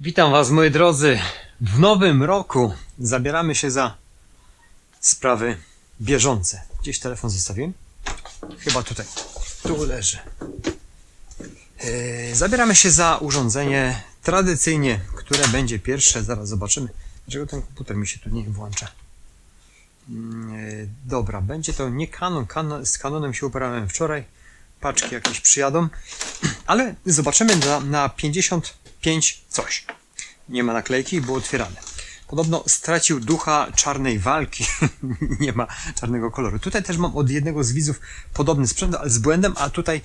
Witam Was, moi drodzy. W nowym roku zabieramy się za sprawy bieżące. Gdzieś telefon zostawiłem? Chyba tutaj. Tu leży. Yy, zabieramy się za urządzenie tradycyjnie, które będzie pierwsze. Zaraz zobaczymy. Dlaczego ten komputer mi się tu nie włącza? Yy, dobra, będzie to nie Canon. Canon. Z Canonem się uparałem wczoraj. Paczki jakieś przyjadą. Ale zobaczymy na, na 55 coś. Nie ma naklejki, było otwierane. Podobno stracił ducha czarnej walki. nie ma czarnego koloru. Tutaj też mam od jednego z widzów podobny sprzęt, ale z błędem, a tutaj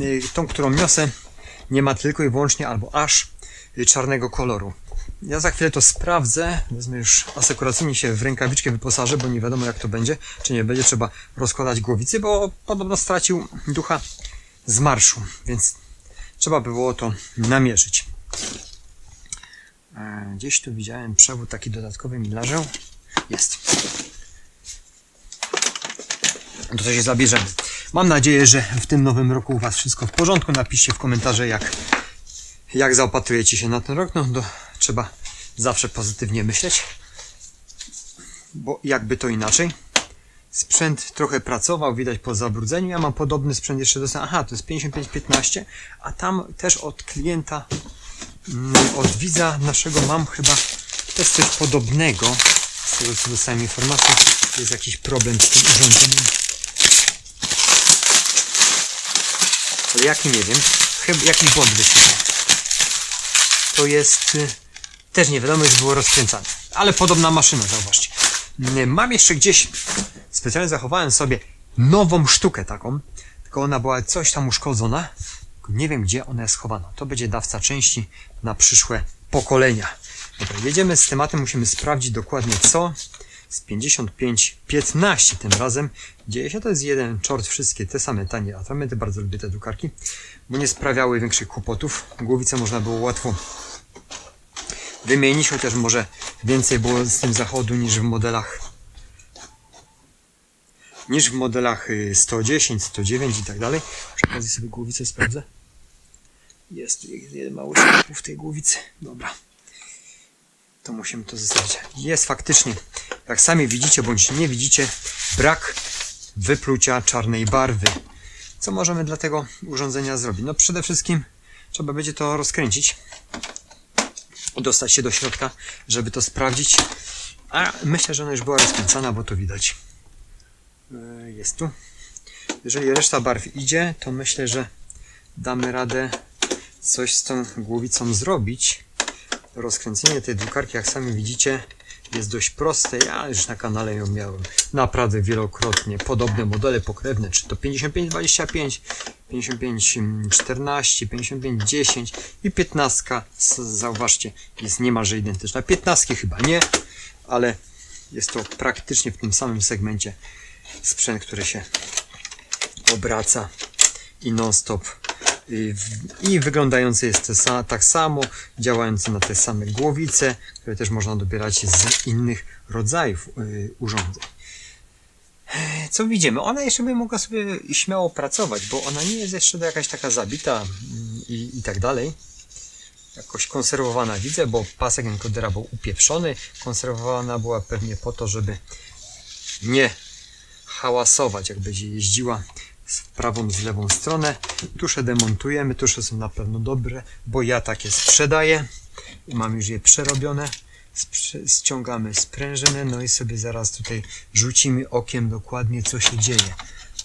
y, tą, którą niosę, nie ma tylko i wyłącznie albo aż y, czarnego koloru. Ja za chwilę to sprawdzę. Wezmę już asekuracyjnie się w rękawiczkę wyposażę, bo nie wiadomo jak to będzie. Czy nie będzie trzeba rozkładać głowicy, bo podobno stracił ducha z marszu, więc trzeba by było to namierzyć. E, Gdzieś tu widziałem przewód taki dodatkowy mi leżał. Jest. To się zabierzemy. Mam nadzieję, że w tym nowym roku u Was wszystko w porządku. Napiszcie w komentarze, jak, jak zaopatrujecie się na ten rok. No, to trzeba zawsze pozytywnie myśleć, bo jakby to inaczej. Sprzęt trochę pracował, widać po zabrudzeniu. Ja mam podobny sprzęt jeszcze dostałem. Aha, to jest 5515, a tam też od klienta od widza naszego mam chyba też coś podobnego. Z tego co dostałem informację, jest jakiś problem z tym urządzeniem. Ale jaki nie wiem. Chyba jakiś błąd wyszedł. To jest y, też nie wiadomo, już było rozkręcane. Ale podobna maszyna, zauważcie. Mm, Mam jeszcze gdzieś, specjalnie zachowałem sobie nową sztukę taką, tylko ona była coś tam uszkodzona. Nie wiem, gdzie ona jest schowana. To będzie dawca części na przyszłe pokolenia. Dobra, jedziemy z tematem, musimy sprawdzić dokładnie co. Z 55-15 tym razem dzieje się. To jest jeden czort, wszystkie te same tanie atramenty. Bardzo lubię te drukarki, bo nie sprawiały większych kłopotów. Głowicę można było łatwo wymienić, chociaż może więcej było z tym zachodu niż w modelach niż w modelach y, 110, 109 i tak dalej. Przy okazji sobie głowicę sprawdzę. Jest tu jeden mały w tej głowicy. Dobra. To musimy to zostawić. Jest faktycznie, jak sami widzicie bądź nie widzicie, brak wyplucia czarnej barwy. Co możemy dla tego urządzenia zrobić? No przede wszystkim trzeba będzie to rozkręcić. Dostać się do środka, żeby to sprawdzić. A myślę, że ona już była rozkręcana, bo to widać. E, Jest tu. Jeżeli reszta barw idzie, to myślę, że damy radę coś z tą głowicą zrobić. Rozkręcenie tej drukarki, jak sami widzicie, jest dość proste. Ja już na kanale ją miałem naprawdę wielokrotnie. Podobne modele pokrewne, czy to 5525, 5514, 5510 i 15. S- Zauważcie, jest niemalże identyczna. 15 chyba nie, ale jest to praktycznie w tym samym segmencie sprzęt, który się obraca i non-stop w- i wyglądający jest tak samo, działający na te same głowice, które też można dobierać z innych rodzajów y, urządzeń. Co widzimy? Ona jeszcze by mogła sobie śmiało pracować, bo ona nie jest jeszcze jakaś taka zabita mm, i, i tak dalej. Jakoś konserwowana widzę, bo pasek enkodera był upieprzony. Konserwowana była pewnie po to, żeby nie hałasować, jak będzie jeździła w prawą, z lewą stronę. Tusze demontujemy, tusze są na pewno dobre, bo ja takie sprzedaję mam już je przerobione. Ściągamy sprężynę, no i sobie zaraz tutaj rzucimy okiem dokładnie co się dzieje.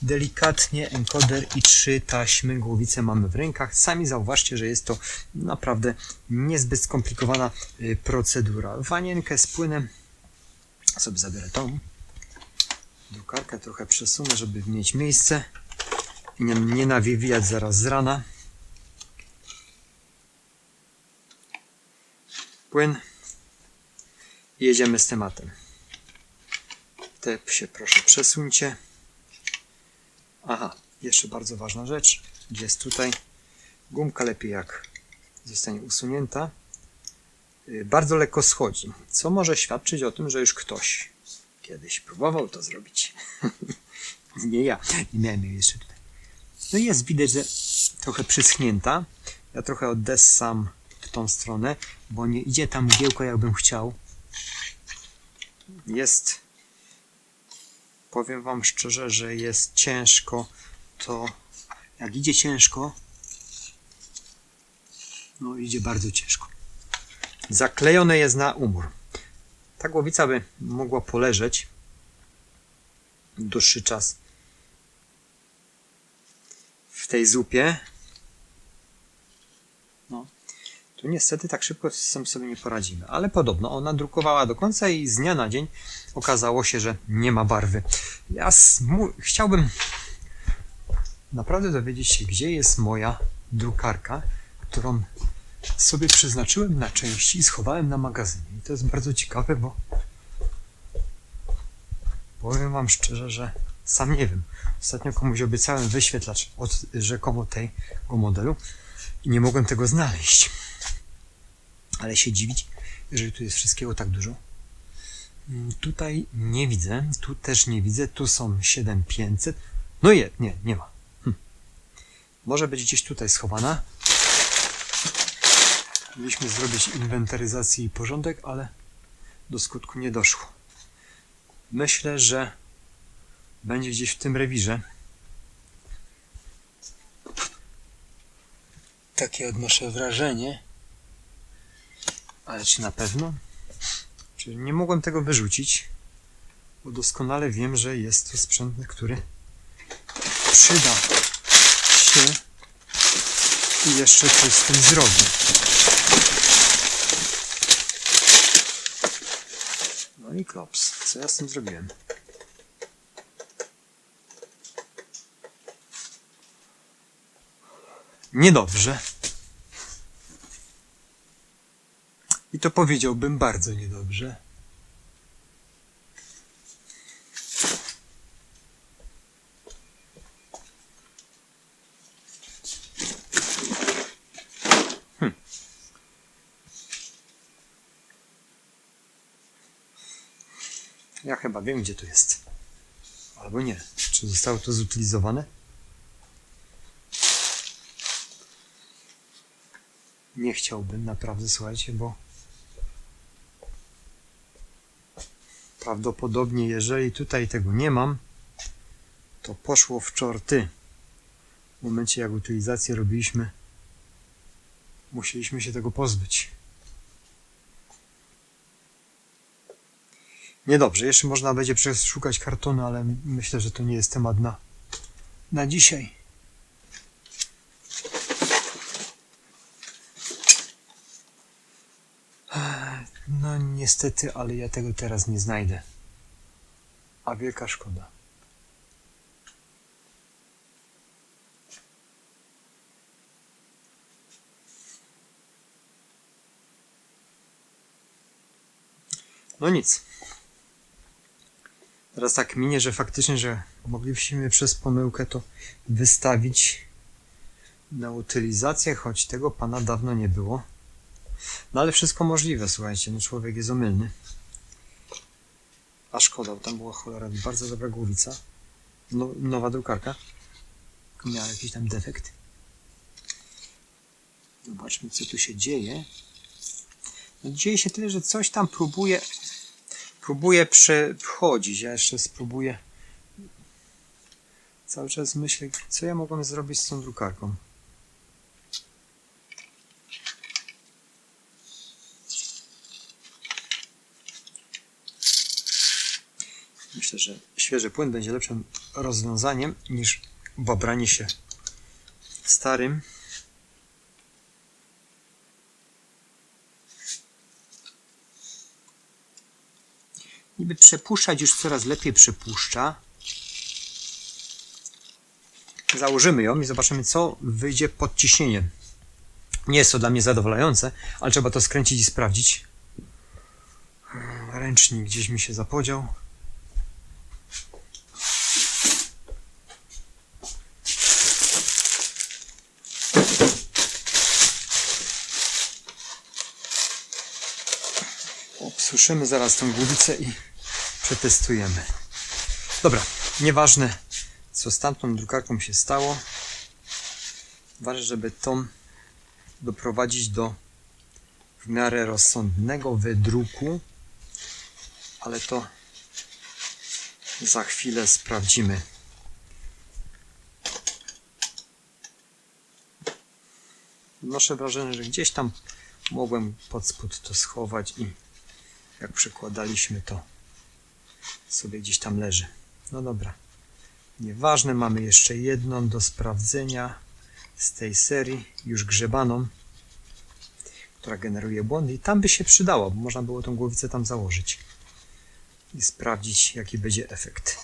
Delikatnie enkoder i trzy taśmy głowice mamy w rękach. Sami zauważcie, że jest to naprawdę niezbyt skomplikowana y, procedura. Wanienkę z płynem sobie zabiorę tą. Drukarkę trochę przesunę, żeby mieć miejsce i nie, nie nawijać zaraz z rana. Płyn. I jedziemy z tematem. Te się proszę przesuńcie. Aha, jeszcze bardzo ważna rzecz. Jest tutaj gumka lepiej jak zostanie usunięta. Y, Bardzo lekko schodzi, co może świadczyć o tym, że już ktoś kiedyś próbował to zrobić. nie ja, nie miałem jej jeszcze tutaj. No jest widać, że trochę przyschnięta. Ja trochę oddessam w tą stronę, bo nie idzie tam mgiełko jakbym chciał. Jest, powiem wam szczerze, że jest ciężko, to jak idzie ciężko, no idzie bardzo ciężko. Zaklejone jest na umór. Ta głowica by mogła poleżeć dłuższy czas w tej zupie. No. Tu niestety tak szybko z tym sobie nie poradzimy. Ale podobno ona drukowała do końca i z dnia na dzień okazało się, że nie ma barwy. Ja chciałbym naprawdę dowiedzieć się, gdzie jest moja drukarka, którą sobie przeznaczyłem na części i schowałem na magazynie. I to jest bardzo ciekawe, bo powiem wam szczerze, że sam nie wiem. Ostatnio komuś obiecałem wyświetlacz od rzekomo tego modelu i nie mogłem tego znaleźć. Ale się dziwić, jeżeli tu jest wszystkiego tak dużo. Mm, Tutaj nie widzę, tu też nie widzę, tu są 7500. No je, nie, nie ma. Hm. Może być gdzieś tutaj schowana. Mieliśmy zrobić inwentaryzację i porządek, ale do skutku nie doszło. Myślę, że będzie gdzieś w tym rewirze. Takie odnoszę wrażenie. Ale czy na pewno? Czy nie mogłem tego wyrzucić? Bo doskonale wiem, że jest to sprzęt, który przyda się i jeszcze coś z tym zrobię. I klops. Co ja z tym zrobiłem? Niedobrze. I to powiedziałbym bardzo niedobrze. Hm. Ja chyba wiem, gdzie to jest. Albo nie. Czy zostało to zutylizowane? Nie chciałbym, naprawdę, słuchajcie, bo prawdopodobnie, jeżeli tutaj tego nie mam, to poszło w czorty. W momencie, jak utylizację robiliśmy, musieliśmy się tego pozbyć. Niedobrze, jeszcze można będzie przeszukać kartony, ale myślę, że to nie jest temat na, na dzisiaj. No niestety, ale ja tego teraz nie znajdę. A wielka szkoda. No nic. Teraz tak minie, że faktycznie, że moglibyśmy przez pomyłkę to wystawić na utylizację, choć tego pana dawno nie było. No ale wszystko możliwe, słuchajcie, no człowiek jest omylny. A szkoda, bo tam była cholera, bardzo dobra głowica. No, nowa drukarka. Miała jakiś tam defekt. Zobaczmy, co tu się dzieje. No, dzieje się tyle, że coś tam próbuje próbuję przechodzić. Ja jeszcze spróbuję cały czas myślę, co ja mogłem zrobić z tą drukarką. Myślę, że świeży płyn będzie lepszym rozwiązaniem niż babranie się starym. Niby przepuszczać już coraz lepiej przepuszcza. Założymy ją i zobaczymy, co wyjdzie pod ciśnieniem. Nie jest to dla mnie zadowalające, ale trzeba to skręcić i sprawdzić. Ręcznik gdzieś mi się zapodział. Obsuszymy zaraz tą głowicę i przetestujemy. Dobra, nieważne co z tamtą drukarką się stało. Ważne, żeby tą doprowadzić do w miarę rozsądnego wydruku, ale to za chwilę sprawdzimy. Noszę wrażenie, że gdzieś tam mogłem pod spód to schować i jak przykładaliśmy to sobie gdzieś tam leży. No dobra. Nieważne, mamy jeszcze jedną do sprawdzenia z tej serii, już grzebaną, która generuje błędy i tam by się przydało, bo można było tą głowicę tam założyć i sprawdzić jaki będzie efekt.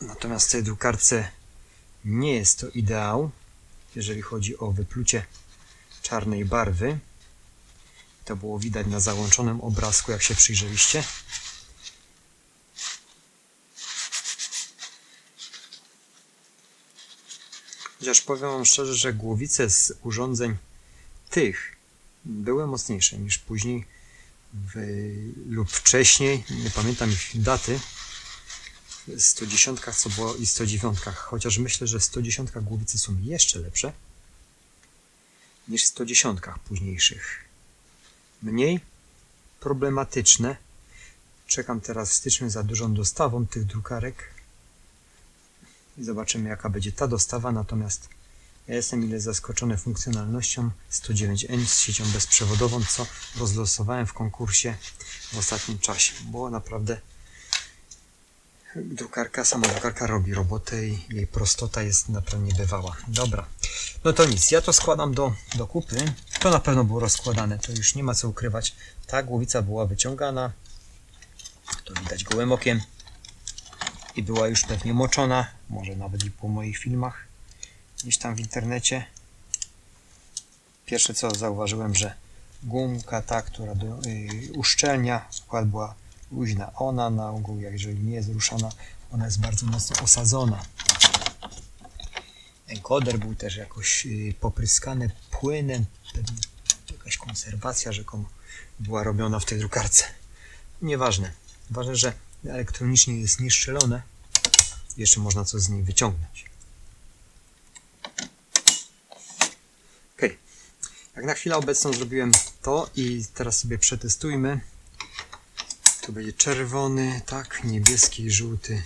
Natomiast w tej drukarce nie jest to ideał, jeżeli chodzi o wyplucie czarnej barwy. To było widać na załączonym obrazku, jak się przyjrzeliście. Chociaż powiem Wam szczerze, że głowice z urządzeń tych były mocniejsze niż później w, lub wcześniej, nie pamiętam ich daty, w 110 co było i 109, chociaż myślę, że w 110 głowice są jeszcze lepsze niż w 110 późniejszych. Mniej problematyczne. Czekam teraz w styczniu za dużą dostawą tych drukarek i zobaczymy jaka będzie ta dostawa, natomiast ja jestem ile zaskoczony funkcjonalnością 109N z siecią bezprzewodową, co rozlosowałem w konkursie w ostatnim czasie. Było naprawdę drukarka, sama drukarka robi robotę i jej prostota jest naprawdę niebywała. Dobra, no to nic, ja to składam do, do kupy. To na pewno było rozkładane, to już nie ma co ukrywać. Ta głowica była wyciągana, to widać gołym okiem i była już pewnie moczona, może nawet i po moich filmach gdzieś tam w internecie. Pierwsze co zauważyłem, że gumka ta, która do, yy, uszczelnia, wkład była luźna. Ona na ogół, jeżeli nie jest ruszona, ona jest bardzo mocno osadzona. Encoder był też jakoś yy, popryskany płynem, pewnie jakaś konserwacja rzekomo była robiona w tej drukarce. Nieważne. Ważne, że elektronicznie jest nieszczelone. Jeszcze można coś z niej wyciągnąć. Ok. Jak na chwilę obecną zrobiłem to i teraz sobie przetestujmy. Tu będzie czerwony, tak, niebieski żółty.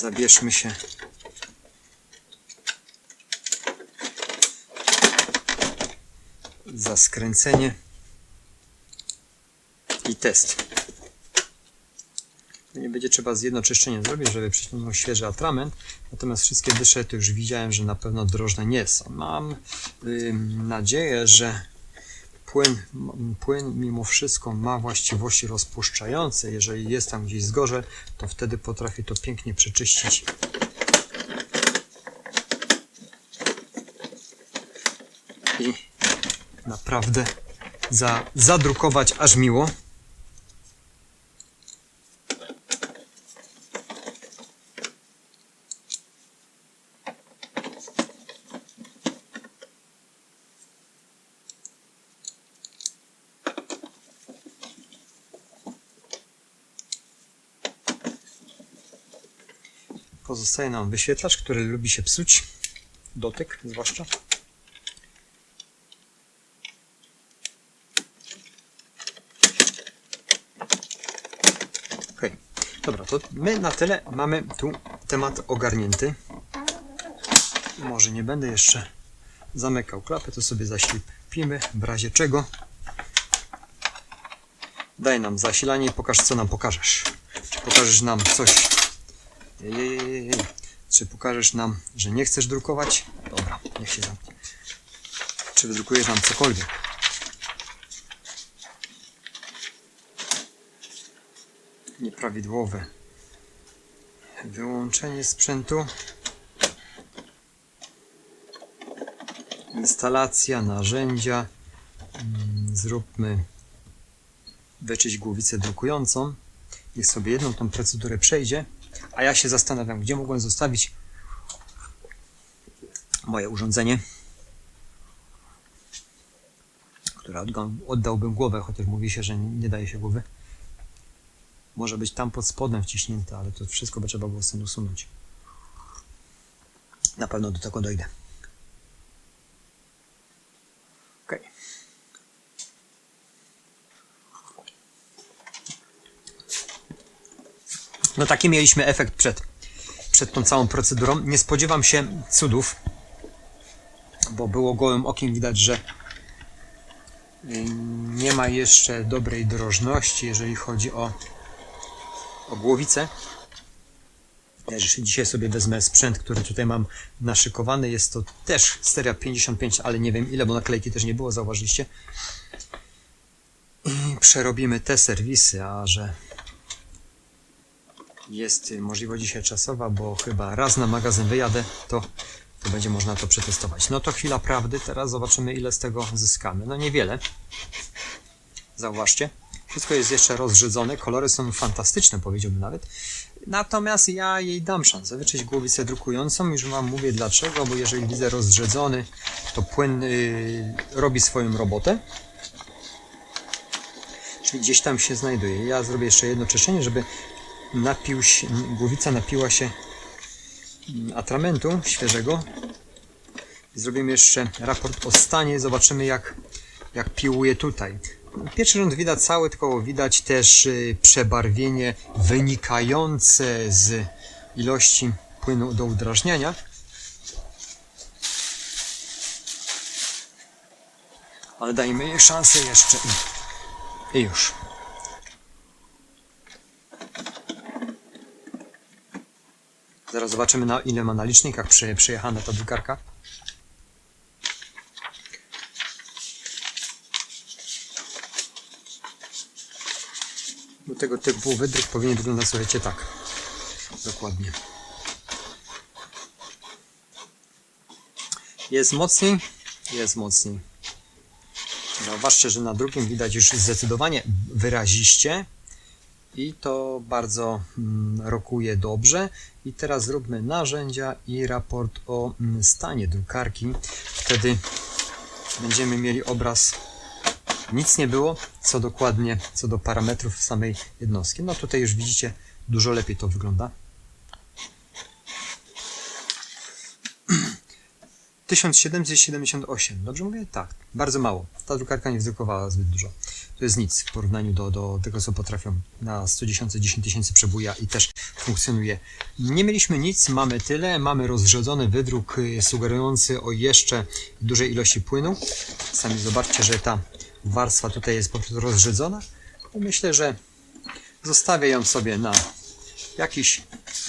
Zabierzmy się za skręcenie i test. Nie będzie trzeba zjednoczyszczenia zrobić, żeby przyciągnąć świeży atrament. Natomiast wszystkie dysze to już widziałem, że na pewno drożne nie są. Mam nadzieję, że płyn, płyn mimo wszystko ma właściwości rozpuszczające. Jeżeli jest tam gdzieś zgorzel, to wtedy potrafi to pięknie przeczyścić. I naprawdę za, zadrukować aż miło. Pozostaje nam wyświetlacz, który lubi się psuć. Dotyk zwłaszcza. Okej, dobra, to my na tyle mamy tu temat ogarnięty. Może nie będę jeszcze zamykał klapy, to sobie zaślepimy w razie czego. Daj nam zasilanie i pokaż co nam pokażesz. Czy pokażesz nam coś jej, jej, jej, jej. Czy pokażesz nam, że nie chcesz drukować? Dobra, niech się zamknie. Czy wydrukujesz nam cokolwiek? Nieprawidłowe wyłączenie sprzętu. Instalacja, narzędzia. Mm, Zróbmy wyczyść głowicę drukującą. Niech sobie jedną tą procedurę przejdzie. A ja się zastanawiam, gdzie mogłem zostawić moje urządzenie, które odda- oddałbym głowę, chociaż mówi się, że nie daje się głowy. Może być tam pod spodem wciśnięte, ale to wszystko by trzeba było sobie usunąć. Na pewno do tego dojdę. No taki mieliśmy efekt przed, przed tą całą procedurą. Nie spodziewam się cudów, bo było gołym okiem widać, że y, nie ma jeszcze dobrej drożności, jeżeli chodzi o, o głowicę. Ja dzisiaj sobie wezmę sprzęt, który tutaj mam naszykowany. Jest to też seria 55, ale nie wiem ile, bo naklejki też nie było, zauważyliście. I przerobimy te serwisy, a że jest możliwość dzisiaj czasowa, bo chyba raz na magazyn wyjadę, to, to będzie można to przetestować. No to chwila prawdy, teraz zobaczymy ile z tego zyskamy. No niewiele. Zauważcie. Wszystko jest jeszcze rozrzedzone, kolory są fantastyczne, powiedziałbym nawet. Natomiast ja jej dam szansę wyczyść głowicę drukującą. Już wam mówię dlaczego, bo jeżeli widzę rozrzedzony, to płyn y, robi swoją robotę. Czyli gdzieś tam się znajduje. Ja zrobię jeszcze jedno czyszczenie, żeby napił się, głowica napiła się mm, atramentu świeżego. Zrobimy jeszcze raport o stanie, zobaczymy jak, jak piłuje tutaj. Pierwszy rząd widać cały, tylko widać też y, przebarwienie wynikające z ilości płynu do udrażniania. Ale dajmy szansę jeszcze i już. Zobaczymy na ile ma na licznikach prze, przejechana ta drukarka. Do tego typu wydruk powinien wyglądać, słuchajcie, tak. Dokładnie. Jest mocniej? Jest mocniej. Zauważcie, że na drugim widać już zdecydowanie wyraziście i to bardzo mm, rokuje dobrze. I teraz zróbmy narzędzia i raport o mm, stanie drukarki. Wtedy będziemy mieli obraz. Nic nie było, co dokładnie, co do parametrów samej jednostki. No tutaj już widzicie, dużo lepiej to wygląda. 1778. Dobrze mówię? Tak. Bardzo mało. Ta drukarka nie wydrukowała zbyt dużo. To jest nic w porównaniu do, do tego, co potrafią na 100 tysięcy, 10 tysięcy przebuja i też funkcjonuje. Nie mieliśmy nic, mamy tyle. Mamy rozrzedzony wydruk y, sugerujący o jeszcze dużej ilości płynu. Sami zobaczcie, że ta warstwa tutaj jest po prostu rozrzedzona. Myślę, że zostawię ją sobie na jakiś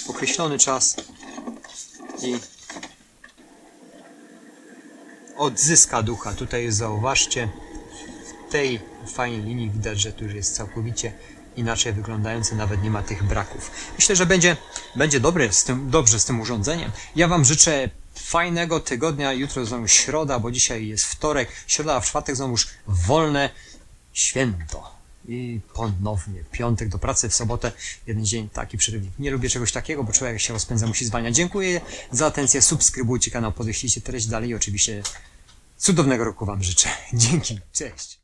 określony czas i odzyska ducha. Tutaj zauważcie, tej fajnej linii widać, że tu już jest całkowicie inaczej wyglądające, nawet nie ma tych braków. Myślę, że będzie, będzie dobry z tym, dobrze z tym urządzeniem. Ja Wam życzę fajnego tygodnia. Jutro znowu środa, bo dzisiaj jest wtorek. Środa, a w czwartek znowu już wolne święto. I ponownie piątek do pracy, w sobotę jeden dzień taki przerywnik. Nie lubię czegoś takiego, bo człowiek się rozpędza, musi zwalniać. Dziękuję za atencję, subskrybujcie kanał, podeślijcie treść dalej i oczywiście cudownego roku Wam życzę. Dzięki, cześć.